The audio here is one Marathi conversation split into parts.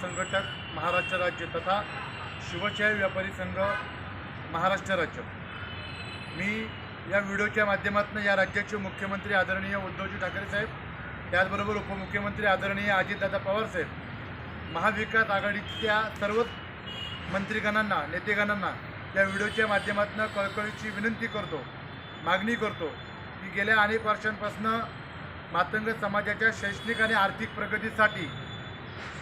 संघटक महाराष्ट्र राज्य तथा शिवशाही व्यापारी संघ महाराष्ट्र राज्य. मी या व्हिडिओच्या माध्यमातून या राज्याचे मुख्यमंत्री आदरणीय उद्धवजी ठाकरे साहेब त्याचबरोबर उपमुख्यमंत्री आदरणीय अजितदादा पवार साहेब महाविकास आघाडीच्या सर्वच मंत्रीगणांना नेतेगणांना या व्हिडिओच्या माध्यमातून कळकळीची विनंती करतो मागणी करतो की गेल्या अनेक वर्षांपासून मातंग समाजाच्या शैक्षणिक आणि आर्थिक प्रगतीसाठी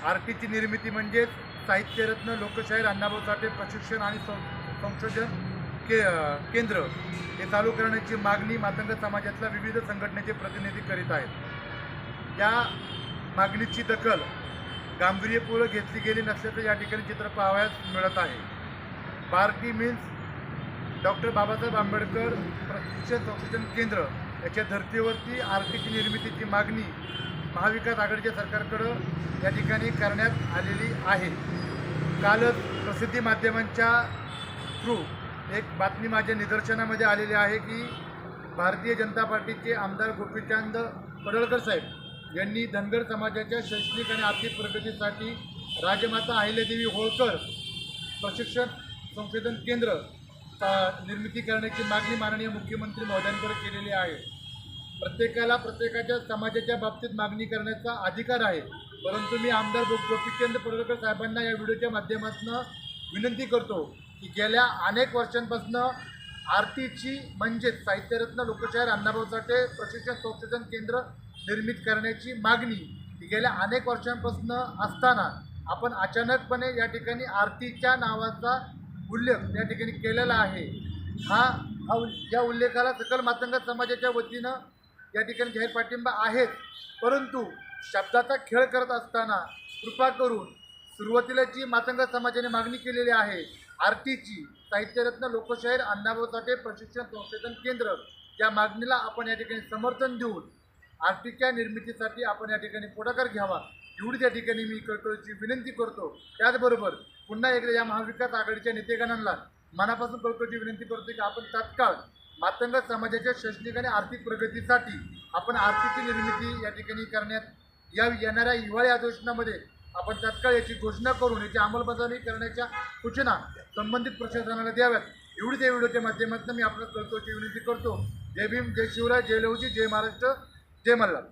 आरटीची निर्मिती म्हणजेच साहित्यरत्न लोकशाहीर अण्णाभाऊ साठे प्रशिक्षण आणि सं- संशोधन के केंद्र हे चालू करण्याची मागणी मातंग समाजातल्या विविध संघटनेचे प्रतिनिधी करीत आहेत. या मागणीची दखल गांभीर्यपूर्वक घेतली गेली नसल्याचं या ठिकाणी चित्र पाहावयास मिळत आहे. बार्टी मीन्स डॉक्टर बाबासाहेब आंबेडकर प्रशिक्षण संशोधन केंद्र याच्या धर्तीवरती आरटीची निर्मितीची मागणी महाविकास आघाडीच्या सरकारकडं या ठिकाणी करण्यात आलेली आहे. कालच प्रसिद्धी माध्यमांच्या थ्रू एक बातमी माझ्या निदर्शनामध्ये आलेली आहे की भारतीय जनता पार्टीचे आमदार गोपीचंद पडळकर साहेब यांनी धनगर समाजाच्या शैक्षणिक आणि आर्थिक प्रगतीसाठी राजमाता अहिल्यादेवी होळकर प्रशिक्षण संशोधन केंद्र निर्मिती करण्याची मागणी माननीय मुख्यमंत्री महोदयांकडे केलेली आहे. प्रत्येकाला प्रत्येकाच्या समाजाच्या बाबतीत मागणी करण्याचा अधिकार आहे. परंतु मी आमदार गोपीचंद पडळकर साहेबांना या व्हिडिओच्या माध्यमातून विनंती करतो की गेल्या अनेक वर्षांपासून आरतीची म्हणजेच साहित्यरत्न लोकशाहीर अण्णाभाऊ साठे प्रशिक्षण संशोधन केंद्र निर्मित करण्याची मागणी ही गेल्या अनेक वर्षांपासून असताना आपण अचानकपणे या ठिकाणी आरतीच्या नावाचा उल्लेख या ठिकाणी केलेला आहे. हा हा या उल्लेखाला सकल मातंग समाजाच्या वतीनं या ठिकाणी जाहीर पाठिंबा आहेच परंतु शब्दाचा खेळ करत असताना कृपा करून सुरुवातीला जी मातंग समाजाने मागणी केलेली आहे आरतीची साहित्यरत्न लोकशाहीर अण्णाभाऊ साठे प्रशिक्षण संशोधन केंद्र या मागणीला आपण या ठिकाणी समर्थन देऊन आरतीच्या निर्मितीसाठी आपण या ठिकाणी पुढाकार घ्यावा. एवढी त्या ठिकाणी मी कळकळीची विनंती करतो. त्याचबरोबर पुन्हा एकदा या महाविकास आघाडीच्या नेतेगणांना मनापासून कळकळीची विनंती करतो की आपण तात्काळ मातंग समाजाच्या शैक्षणिक आणि आर्थिक प्रगतीसाठी आपण आर्थिक निर्मिती या ठिकाणी करण्यात या येणाऱ्या हिवाळी अधिवेशनामध्ये आपण तत्काळ याची घोषणा करून याची अंमलबजावणी करण्याच्या सूचना संबंधित प्रशासनाला द्याव्यात. एवढीच या व्हिडिओच्या माध्यमातून मी आपल्याला कळकळीची विनंती करतो. जय भीम जय शिवराय जय लवजी जय महाराष्ट्र जय मल्हार.